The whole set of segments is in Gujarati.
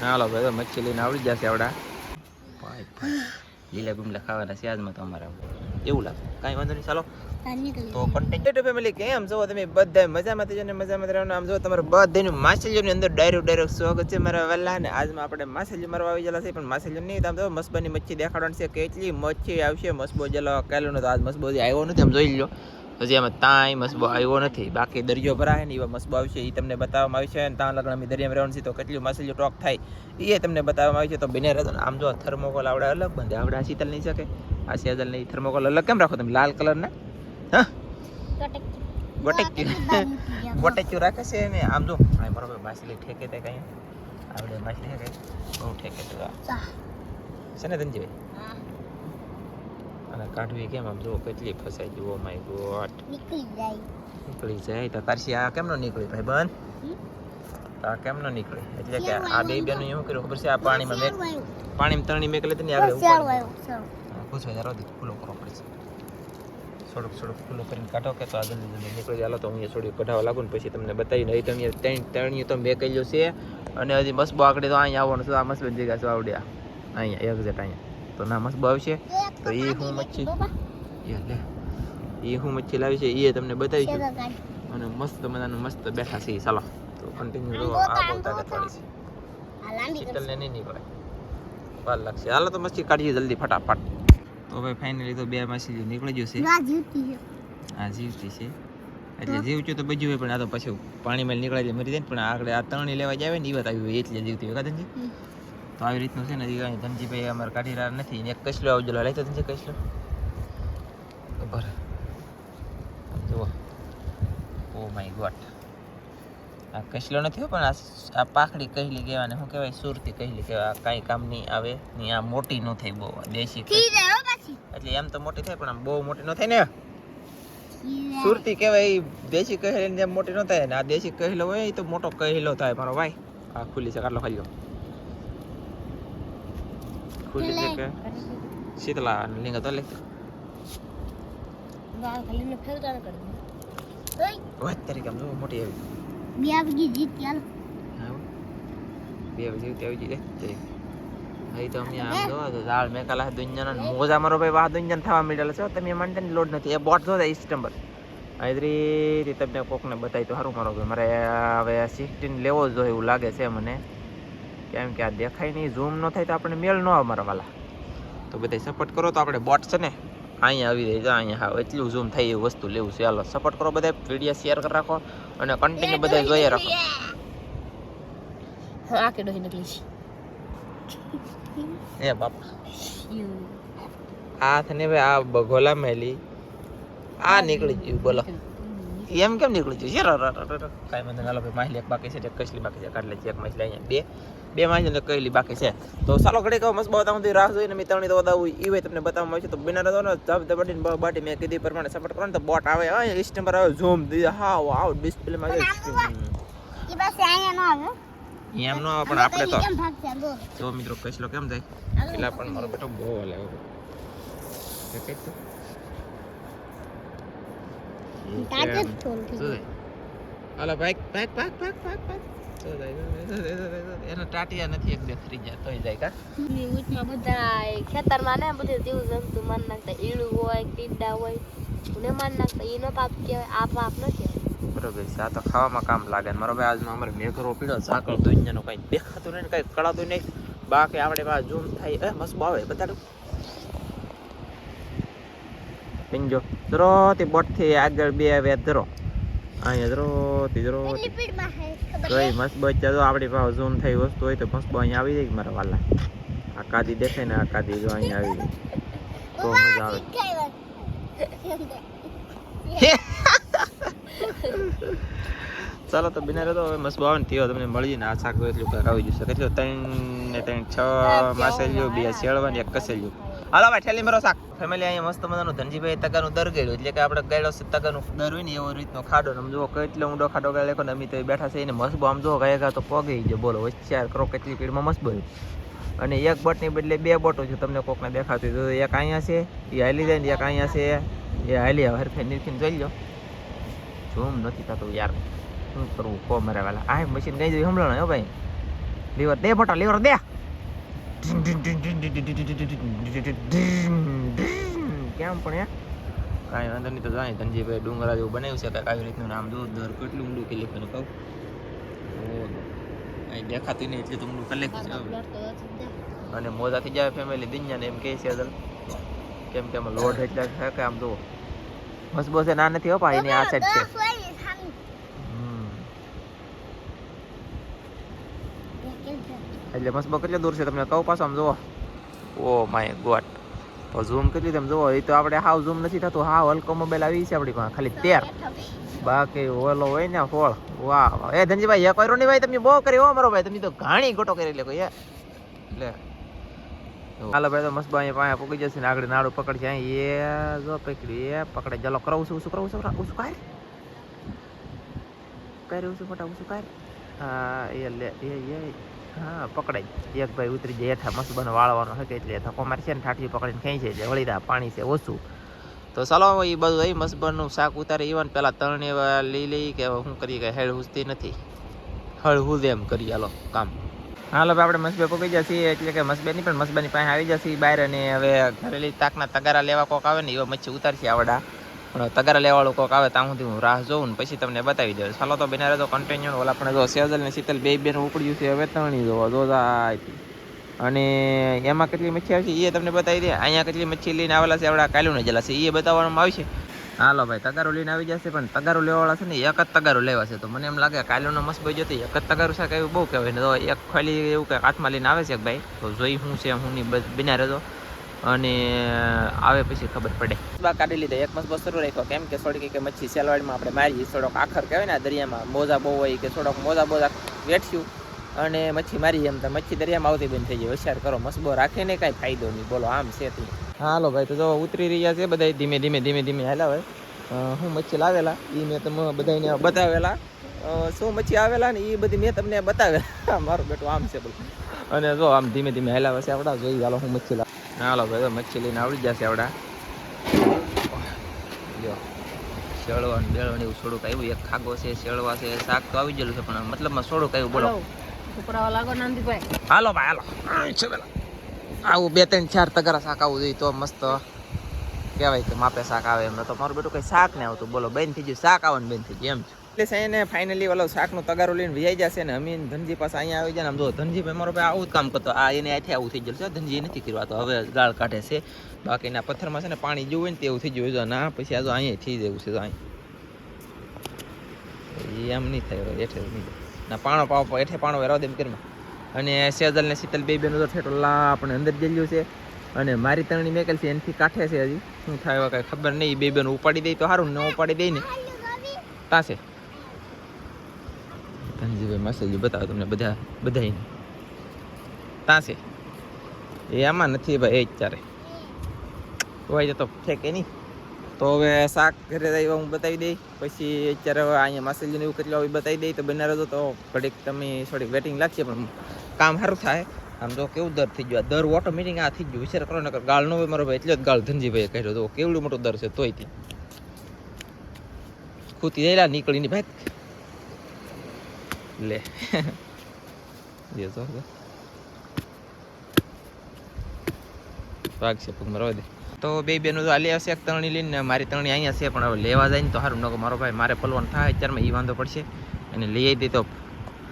હાલો ભાઈ તો મચ્છી લઈને આવડી જશે આવડા. ભાઈ ભાઈ લીલા બીમલા ખાવાના છે આજમાં તો અમારા. એવું લાગે. કાંઈ વાંધો નહીં ચાલો. તો કન્ટેન્ટ ફેમિલી કેમ? છો તમે બધા મજામાં થઈ ને મજામાં રહેવાનું. આમ જો તમારે બધાનું માછલીઓની અંદર ડાયરેક્ટ ડાયરેક્ટ સ્વાગત છે મારા વહેલા. ને આજમાં આપણે માછલી મારવા આવી ગયેલા છે પણ માછલી નહીં. તો આમ તો મસ્બાની મચ્છી દેખાડવાની છે. કેટલી મચ્છી આવશે મસ્બો જેલો. કાલુનો તો આજ મસ્બો આવ્યો નથી આમ જોઈ લો હજી આમાં તાંય મસ્બો આવ્યો નથી. બાકી દરિયો ભરાય ને એવા મસ્બો આવશે એ તમને બતાવવામાં આવશે. અને ત્યાં લગ્ન અમે દરિયામાં રહેવાનું છે તો કેટલી માછલીઓ ટોક થાય એ તમને બતાવવામાં આવશે. તો બને રહેતો આમ જો થર્મોકોલ આવડે અલગ બંધ. આવડે આ શીતલ નહીં શકે. આ શીતલ નહીં થર્મોકોલ અલગ કેમ રાખો તમે? લાલ કલરના હા? ગોટેક્યુ ગોટેક્યુ રાખે છે ને આમ જો. બરોબર માછલી ઠેકે તે કઈ. આવડે માછલી ઠેકે. બહુ ઠેકે તો છે ને ધનજીભાઈ? અને કાઢવી કેમ? આમ જુઓ કેટલી ફસાઈ ગઈ. ઓ માય ગોડ નીકળી જાય. તો તારસી આ કેમ નો નીકળી ભાઈ તો આ કેમ નો નીકળી એટલે કે આ બે બેનું એવું કર્યું ખબર છે? આ પાણીમાં મેક પાણીમાં તરણી મેક લેતી ને આગળ પૂછવા જરા ખુલ્લો કરવો પડશે થોડુંક થોડુંક ખુલ્લું કરીને કાઢો કે તો આ જલ્દી જલ્દી નીકળી જાય. તો હું થોડી કઢાવા લાગુ ને પછી તમને બતાવી નહીં તમે ત્રણ ત્રણિયું તો મેં કહ્યું છે. અને હજી મસબો આકડે તો અહીંયા આવવાનું છે. આ મસબો જગ્યા છે આવડ્યા. અહીંયા એક્ઝેક્ટ અહીંયા. તો ના મસબો આવશે તો એ હું મચ્છી એ એ હું મચ્છી લાવી છે એ તમને બતાવી છે. અને મસ્ત મજાનું મસ્ત બેઠા છે ચાલો. તો કન્ટિન્યુ રહો આ બહુ તાકાત વાળી છે. શીતલને નહીં નીકળે. વાર લાગશે. હાલો તો મચ્છી કાઢીએ જલ્દી ફટાફટ. તો ભાઈ ફાઇનલી તો બે માછી નીકળી છે. આ જીવતી છે. એટલે જીવતું તો બજ્યું હોય પણ આ તો પછી પાણીમાં નીકળાય એટલે મરી જાય ને પણ આગળ આ ત્રણ લેવા જાય ને એ વાત આવી હોય એટલે જીવતી હોય કાદનજી તો આવી રીતનું છે ને હજી કાંઈ ધનજીભાઈ અમારે કાઢી રહ્યા નથી. ને એક કસલો આવજો લઈ તો ધનજી કસલો. ખબર જુઓ. Oh my God. આ કસલો નથી હો પણ આ આ પાખડી કહેલી કહેવાને શું કહેવાય? સુરતી કહેલી કહેવાય. આ કાંઈ કામ નહીં આવે ને આ મોટી ન થાય બહુ દેશી. એટલે એમ તો મોટી થાય પણ આમ બહુ મોટી ન થાય ને. સુરતી કહેવાય દેશી કહેલી જેમ મોટી ન થાય ને આ દેશી કહેલો હોય એ તો મોટો કહેલો થાય મારો ભાઈ. આ ખુલ્લી છે કાટલો ખાલી ખુલ્લી શીતલા અને લીંગા તો લે વાત તરીકે આમ જો મોટી આવી હા હો. બે વાગે જેવી આવી જઈ લે અહીં તો અમે આમ જો તો ઝાડ મેકાલા દુનિયાના મોજા મારો ભાઈ વાહ દુનિયાને થવા મીડેલા છે તમે મંડનની લોડ નથી એ બોટ જો ઈ સ્ટમ્બર અહીંથી તમને કોકને બતાવી તો સારું મારો ભાઈ મારે હવે સિક્સટીન લેવો જ જોઈએ એવું લાગે છે મને કેમ કે આ દેખાય નહીં ઝૂમ ન થાય તો આપણે મેળ ન અમારા મારા વાલા. તો બધા સપોર્ટ કરો તો આપણે બોટ છે ને અહીંયા આવી જાય અહીંયા હા એટલું ઝૂમ થાય એવી વસ્તુ લેવું છે. હાલો સપોર્ટ કરો બધા વીડિયો શેર કરી રાખો અને કન્ટિન્યુ બધા જોઈએ રાખો. નીકળી એ બાપા. આ થને ભાઈ આ બગોલા મેલી. આ નીકળી ગયું બોલો. એમ કેમ નીકળી ગયું? શેર કાંઈ વાંધો ના ભાઈ માછલી એક બાકી છે એક કસલી બાકી છે કાઢ લે છે એક માછલી અહીંયા બે. બે માછલી ને કહેલી બાકી છે. તો ચાલો ઘડી કહો મસ્ત બતાવું તો રાહ જોઈને મેં ત્રણની તો બતાવું એ હોય તમને બતાવવામાં આવશે તો બિના રહેતો ને ધબ બાટી મેં કીધી પ્રમાણે સપોર્ટ કરો તો બોટ આવે હા ઇસ્ટ નંબર આવે ઝૂમ દીધા હા આવ ડિસ્પ્લેમાં આવે એમ નો આવે પણ આપણે તો જો મિત્રો કસલો કેમ જાય? પેલા પણ મારો બેટો બહુ હલે? તાજ જ. થોલ થઈ શું થાય? હાલો ભાગ ભાગ ભાગ ભાગ ભાગ ભાગ શું થાય? શું થાય? શું થાય? શું થાય? એના ટાટિયા નથી એક બે ખરી જાય તોય જાય કા ની ઉચમાં બધા ખેતરમાં ને બધું જીવ જંતુ માર નાખતા ઈળું હોય ટીડા હોય ને માર નાખતા ઈ પાપ કહેવાય આ પાપ ન કહેવાય બરોબર છે આ તો ખાવામાં કામ લાગે ને મારો ભાઈ આજમાં અમારે મેઘરો પીડો ઝાકળ દુનિયાનો કઈ દેખાતું નહીં કઈ કળાતું નહીં બાકી આપણે પાસે ઝૂમ થાય એ મસ્ત આવે બતાડું પિંજો ધરો તે બોટથી આગળ બે વેત ધરો અહીંયા ધરો તીજરો કઈ મસ્ત બચ્ચા તો આપણી પાસે ઝૂમ થઈ વસ્તુ હોય તો મસ્ત અહીંયા આવી જાય મારા વાલા. આ કાદી દેખાય ને આ કાદી જો અહીંયા આવી જાય. બહુ મજા આવે. ચાલો તો બિના રહેતો હવે મસ્ત ને તેઓ તમને મળી ને આ શાક એટલું કરાવી આવી જશે. કેટલું? ત્રણ ને ત્રણ છ માસેલિયું બે શેળવાની એક કસેલિયું. હાલો ભાઈ, ઠેલી મારો શાક. ફેમિલી અહીંયા મસ્ત મજાનું ધનજીભાઈ તકાનું દર ગયેલું એટલે કે આપણે ગયેલો છે તકાનું દર હોય ને એવો રીતનો ખાડો ને જુઓ કેટલો ઊંડો ખાડો ગાળે ને અમે તો બેઠા છે એને મસ્ત આમ જુઓ ગયા ગયા તો પગી ગયો, બોલો, હોશિયાર કરો, કેટલી પીડમાં મસ્ત બોલ્યું. અને એક બોટની બદલે બે બોટો છે તમને કોકને દેખાતી તો એક અહીંયા છે, એ હાલી જાય ને એક અહીંયા છે, એ હાલી હવે હરખે નીરખીને જોઈ લો જોમ નથી થતું યાર, શું કરવું કો મારા વાલા. આ મશીન કઈ જોઈ હમણાં હો ભાઈ. લીવર દે બોટો લીવર દે. કેમ પણ હે કાંઈ વાંધો નહીં તો જાય ધનજીભાઈ ડુંગરા જેવું બનાવ્યું છે કાંઈક આવી રીતનું નામ જો દર કેટલું ઊંડું કે લખવાનું કહું? અહીં દેખાતું નહીં એટલે તો ઊંડું કરી અને મોજાથી જાય ફેમિલી દિન્યા એમ કહે છે કેમ કે લોડ એટલે છે કે આમ જુઓ. બસ બસ ના નથી હો એની આ સાઈડ છે. હમ. એટલે મસ્ત કેટલો દૂર છે તમને કહું પાછો આમ જુઓ. ઓ માય ગોટ તો ઝૂમ કેટલી તમે જુઓ. એ તો આપણે હાવ ઝૂમ નથી થતું. હાવ હલકો મોબાઈલ આવી છે આપણી પાસે. ખાલી તેર. બાકી ઓલો હોય ને ફોળ વાહ વાહ. એ ધનજીભાઈ એક વાયરો નહીં ભાઈ તમે બહુ કરી હો મારો ભાઈ. તમે તો ઘાણી ગોટો કરી લે કોઈ લે. હાલો ભાઈ, તો મસ્ત ભાઈ પાસે પૂકી જશે ને આગળ નાડું પકડશે. એ જો પકડી એ પકડે જલો કરાવું છું શું કરાવું છું ઉસું કાય કર્યું છું મોટા ઉસું કાય હા, એ લે, એ એ. હા પકડાય એક ભાઈ ઉતરી જાય, હેઠા મસ્ત વાળવાનો હકે, એટલે ધક્કો મારશે ને, ઠાઠી પકડીને ખેંચે, એટલે વળી દા પાણી છે ઓછું. તો ચાલો એ બધું એ મસબરનું શાક ઉતારે ઈવન, પેલા તરણ એવા લઈ લઈ કે શું કરીએ કે હેડ હુસતી નથી. હળ હુદ એમ કરી હાલો, કામ. હાલો આપણે મસબે પકડી જશે એટલે કે મસબેની પણ, મસબાની પાસે આવી જશે બહાર અને હવે ઘરેલી તાકના તગારા લેવા કોક આવે ને, એવા મચ્છી ઉતારશે આવડા. પણ તગારા લેવાળું કોક આવે ત્યાં સુધી હું રાહ જોઉં ને પછી તમને બતાવી દઉં. ચાલો તો બિના તો કન્ટિન્યુ ઓલા આપણે જો સેજલ ને શીતલ બે બેન ઉપડ્યું છે, હવે ત્રણી જોવા, જો અને એમાં કેટલી મચ્છી આવશે એ તમને બતાવી દે. અહીંયા કેટલી મચ્છી લઈને આવેલા છે આપણા કાલુને જલા છે એ બતાવવામાં આવશે. હાલો ભાઈ, તગારો લઈને આવી જશે, પણ તગારો લેવાવાળા છે ને, એક જ તગારો લેવા છે. તો મને એમ લાગે કાલુનો મસ્ત ભાઈ જતી એક જ તગારો શાક એવું બહુ કહેવાય. ને તો એક ખાલી એવું કંઈક હાથમાં લઈને આવે છે કે ભાઈ? તો જોઈ શું છે, હું બસ, બિના રહેતો અને આવે પછી ખબર પડે. બા કાઢી લીધા. એક મસ્ત બસરો રાખ્યો. કેમ કે થોડીક કે મચ્છી સેલવાડમાં આપણે મારી થોડોક આખર કહેવાય ને દરિયામાં મોજા બહુ હોય કે થોડોક મોજા બોજા વેઠ્યું અને મચ્છી મારી એમ તો મચ્છી દરિયામાં આવતી બંધ થઈ જાય. હોશિયાર કરો. મસબો રાખે ને કાંઈ ફાયદો નહીં. બોલો આમ છે તે. હાલો ભાઈ. તો જો ઉતરી રહ્યા છે બધા ધીમે ધીમે ધીમે ધીમે હાલા હોય. હું મચ્છી લાવેલા. એ મેં તમે બધાને બતાવેલા. શું મચ્છી આવેલા ને એ બધી મેં તમને બતાવેલા. મારું બેટું આમ છે બધું અને જો આમ ધીમે ધીમે હેલાવે છે આપણા જોઈ હાલો હું મચ્છી લાવ હાલો ભાઈ તો મચ્છી લઈને આવડી જશે આવડા. જો શેળવા ને બેળવા ને એવું થોડુંક આવ્યું. એક ખાગો છે શેળવા છે શાક તો આવી ગયેલું છે પણ મતલબમાં સોડું આવ્યું બોલો. છોકરાઓ લાગો નાનજીભાઈ હાલો ભાઈ હાલો. છે પેલા. આવું બે ત્રણ ચાર તગારા શાક આવું જોઈએ તો મસ્ત કહેવાય કે માપે શાક આવે એમ. તો મારું બેટું કઈ શાક નહીં આવતું. બોલો બેન થઈ ગયું. શાક આવે ને બેન થઈ ગયું એમ છે. એટલે સાઈને ફાઇનલી ઓલો શાકનું તગારો લઈને વિજાઈ જશે ને અમીન ધનજી પાસે અહીંયા આવી જાય ને આમ જો ધનજીભાઈ મારો ભાઈ આવું જ કામ કરતો આ એને આથી આવું થઈ ગયું છે ધનજી નથી કરવા તો હવે ગાળ કાઢે છે. બાકીના પથ્થરમાં છે ને પાણી જોવે હોય ને તેવું થઈ ગયું છે ના પછી આજે અહીંયા થઈ જવું છે તો અહીં એમ નહીં થાય હેઠે નહીં ના પાણો પાવ એઠે પાણો વેરાવ દે એમ કરીમાં અને સેજલ ને શીતલ બે બેનો તો ઠેઠો લા આપણે અંદર જેલ્યું છે. અને મારી તરણી મેકેલ છે એનથી કાંઠે છે હજી. શું થાય એવા કાંઈ ખબર નહીં બે બેન ઉપાડી દે તો સારું ન ઉપાડી દે ને. તાસે ધનજીભાઈ મેસેજ બતાવો તમને બધા બધાને તાસે એ આમાં નથી ભાઈ, એ ચારે હોય તો ફેંકે નહીં? તો હવે શાક ઘરે આવ્યા, હું બતાવી દઈ. પછી અત્યારે અહીંયા માસેલીને એવું કેટલું હોય બતાવી દઈ. તો બનાર તો ઘડીક તમે થોડીક વેટિંગ લાગશે, પણ કામ સારું થાય. આમ તો કેવું દર થઈ ગયું દર દર ઓટોમેટિક આ થઈ ગયું. વિચાર કરો ને ગાળ નો મારો ભાઈ, એટલે જ ગાળ ધનજીભાઈએ કર્યો તો કેવડું મોટો દર છે તોયથી. ખૂતી રહેલા, નીકળીને ભાઈ. લે. જે જો. ભાગ છે, પગ મરવા દે. તો બે બેનું તો આલી આવશે તરણી લઈને મારી તરણી અહીંયા છે, પણ હવે લેવા જાય ને તો સારું નકો મારો ભાઈ મારે પલવન થાય, અત્યારમાં એ વાંધો પડશે. અને લઈ આવી તો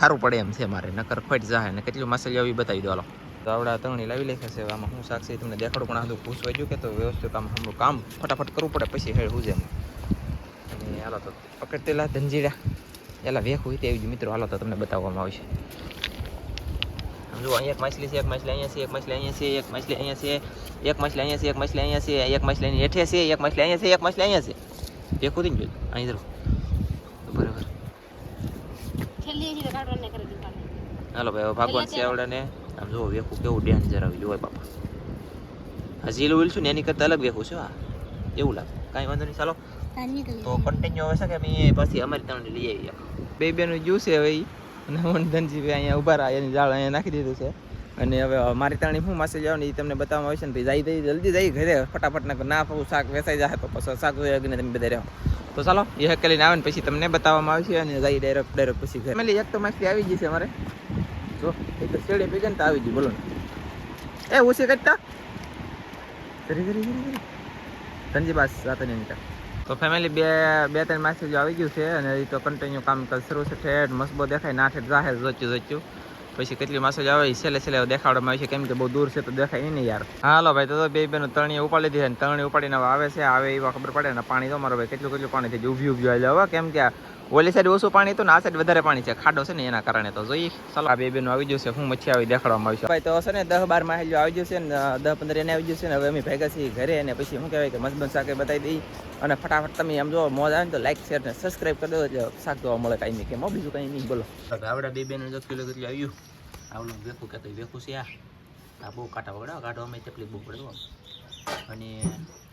સારું પડે એમ છે મારે, નકર ખોટ જાય ને કેટલું માસલી આવી બતાવી દો હાલો. તો આવડા તરણી લાવી લેખે છે, આમાં શું સાક્ષી તમને દેખાડું, પણ આ બધું પૂછવા જો કે તો વ્યવસ્થિત આમ હમણાં કામ ફટાફટ કરવું પડે, પછી હેડ હુજે એમ. અને હાલો તો પકડતેલા ધનજીડા એલા વેખ હોય તેવી જ મિત્રો હાલો તો તમને બતાવવામાં આવશે આમ જુઓ અહીંયા એક માછલી છે એક માછલી અહીંયા છે એક માછલી અહીંયા છે એક માછલી અહીંયા છે એક માછલી અહીંયા છે એક માછલી અહીંયા છે એક માછલી અહીંયા હેઠે છે એક માછલી અહીંયા છે એક માછલી અહીંયા છે ભેખું થઈ જોયું અહીં જરૂર બરાબર હાલો ભાઈ ભાગવાન છે આમ જુઓ વેખું કેવું ડેન આવી જોવાય બાપા. હજી એલું છું ને એની કરતાં અલગ વેખું છે હા. એવું લાગે. કાંઈ વાંધો નહીં ચાલો. તો કન્ટિન્યુ હવે છે કે અમે પછી અમારી ત્રણ લઈ બે બેનું જ્યુસ છે હવે અને હું ધનજીભાઈ અહીંયા ઊભા રહ્યા એની જાળ અહીંયા નાખી દીધું છે. અને હવે મારી તાણી હું માસે જાવ ને એ તમને બતાવવામાં આવશે ને પછી જાય જઈ જલ્દી જઈ ઘરે. ફટાફટ ના ના શાક વેસાઈ જાય તો પછી શાક તમે બધા રહો. તો ચાલો એ હકેલીને આવે ને પછી તમને બતાવવામાં આવશે અને જાય ડાયરેક્ટ ડાયરેક્ટ પછી ઘરે. મેલી એક તો માછલી આવી ગઈ છે અમારે. જો એક તો શેડે ભેગે ને તો આવી ગયું બોલો એ ઓછી કરતા ધરી ધરી ધરી ધનજી બાસ જાતે નહીં નીકળ તો ફેમિલી બે બે, ત્રણ માસી આવી ગયું છે અને એ તો કન્ટિન્યુ કામ શરૂ છે. ઠેઠ મસબો દેખાય, ના ઠેઠ જાહેર જોચ્યું જોચ્યું. પછી કેટલી માસો આવે છેલ્લે છેલ્લે દેખાડવામાં આવે છે. કેમ કે બહુ દૂર છે તો દેખાય નહીં યાર. હાલો ભાઈ, તો બે બેનો તણી ઉપાડી દીધી તણી ઉપાડીને આવે છે, આવે એવા ખબર પડે ને પાણી તો મારો ભાઈ કેટલું કેટલું પાણી થઈ ગયું. ઊભી ઊભી આવે કેમ કે ઓલી સાઈડ ઓછું પાણી હતું ને આ સાઈડ વધારે પાણી છે. ખાડો છે ને એના કારણે તો જોઈએ. ચાલો આ બે બેનું આવી જશે હું મચ્છી આવી દેખાડવામાં આવશે છે. ભાઈ તો છે ને દસ બાર માહિલ આવી જશે ને દસ પંદર એને આવી જશે ને હવે અમે ભેગા છીએ ઘરે અને પછી શું કહેવાય કે મસ્ત શાકે બતાવી દઈ. અને ફટાફટ તમે એમ જો મોજ આવે ને તો લાઈક શેર ને સબસ્ક્રાઈબ કરી દો. એટલે શાક જોવા મળે કાંઈ નહીં. કે બીજું કાંઈ નહીં. બોલો. આવડા બે બેનું દસ કિલો કેટલું આવ્યું આવડું વેખું કહેતો વેખું છે આ. બહુ કાંટા વગડા અમે તકલીફ બહુ પડે. અને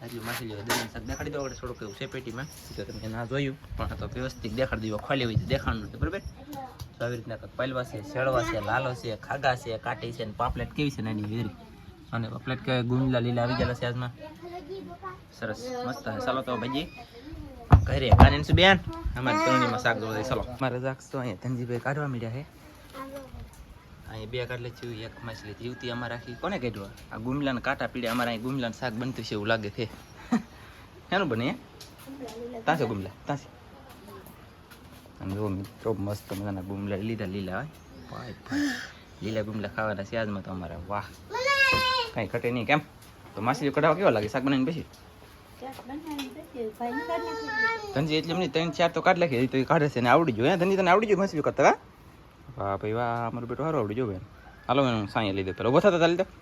આટલું માછલીઓ દરિયાની શાક દેખાડી દો, આપણે થોડુંક એવું છે પેટીમાં તો તમે ના જોયું, પણ તો વ્યવસ્થિત દેખાડી દીધું, ખોલી હોય તો દેખાડવાનું નથી બરાબર? તો આવી રીતના કંઈક છે, શેળવા છે, લાલો છે, ખાગા છે, કાટી છે, અને પાપલેટ કેવી છે નાની વેરી. અને પાપલેટ કે ગુંદલા લીલા આવી ગયેલા છે આજમાં. સરસ, મસ્ત છે. ચાલો તો ભાઈજી, ઘરે કાને શું બેન? અમારી તરણીમાં શાક જોવા. ચાલો. મારે શાક તો અહીંયા ધનજીભાઈ કાઢવા મળ્યા છે. અહીં બે કાઢલે છે એક માછલી જીવતી અમારે આખી કોને કાઢવા આ? ગુમલાના કાંટા પીડે અમારે અહીં ગુમલાનું શાક બનતું છે એવું લાગે છે. એનું બને? તાસે ગુમલા તાસે અને જો મસ્ત મજાના ગુમલા લીધા લીલા હોય લીલા ગુમલા ખાવાના છે આજમાં તો અમારે, વાહ. કાંઈ ઘટે નહીં, કેમ? તો માછલી કઢાવા કેવા લાગે? શાક બનાવીને પછી ધનજી, એટલે એમની ત્રણ, ચાર તો કાઢ તો કાઢે છે ને આવડી ગયું, હે? ધનજી, તને આવડી ગયું માછલી કરતા વાહ ભાઈ વાહ અમારું બેટું સારું આવડી જો બેન. હાલો હું સાંઈ લીધે પેલો ઊભો થતા લીધે.